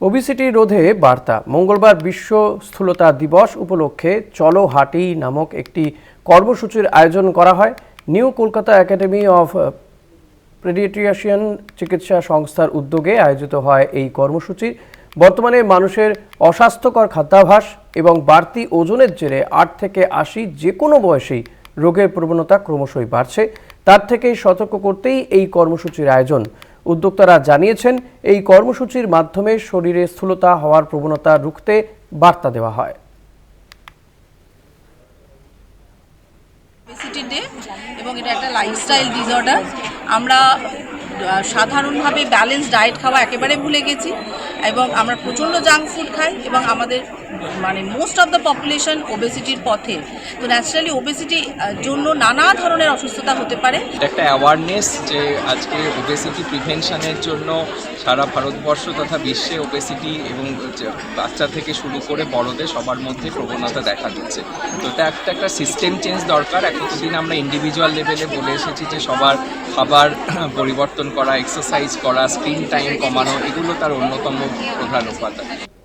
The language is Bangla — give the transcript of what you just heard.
ওবিসিটি রোধে বার্তা। মঙ্গলবার বিশ্ব স্থূলতা দিবস উপলক্ষে চলো হাঁটি নামক একটি কর্মসূচির আয়োজন করা হয়। New Kolkata academy of pediatrician চিকিৎসা সংস্থার উদ্যোগে আয়োজিত হয় এই কর্মসূচি। বর্তমানে মানুষের অস্বাস্থ্যকর খাদ্যাভ্যাস এবং বাড়তি ওজনের জেরে আট থেকে আশি যে কোনো বয়সেই রোগের প্রবণতা ক্রমশই বাড়ছে। তার থেকেই সতর্ক করতেই এই কর্মসূচির আয়োজন। উদ্যোক্তারা জানিয়েছেন, এই কর্মসূচির মাধ্যমে শরীরে স্থূলতা হওয়ার প্রবণতা রুখতে বার্তা দেওয়া হয়। এবং এটা একটা লাইফস্টাইল ডিসঅর্ডার আমরা সাধারণভাবে ব্যালেন্স ডায়েট খাওয়া একেবারে ভুলে গেছি। এবং আমরা প্রচণ্ড জাঙ্ক ফুড খাই এবং আমাদের মানে মোস্ট অফ দ্য পপুলেশন ওবেসিটির পথে। তো ন্যাচারালি ওবেসিটি জন্য নানা ধরনের অসুস্থতা হতে পারে। একটা অ্যাওয়ারনেস যে আজকে ওবেসিটি প্রিভেনশনের জন্য সারা ভারতবর্ষ তথা বিশ্বে ওবেসিটি এবং বাচ্চা থেকে শুরু করে বড়দের সবার মধ্যে প্রবণতা দেখা দিচ্ছে। তো এটা একটা একটা সিস্টেম চেঞ্জ দরকার। এতদিন আমরা ইন্ডিভিজুয়াল লেভেলে বলে এসেছি যে সবার খাবার পরিবর্তন করা এক্সারসাইজ করা স্ক্রিন টাইম কমানো, এগুলো তার অন্যতম Gonzalo Plata.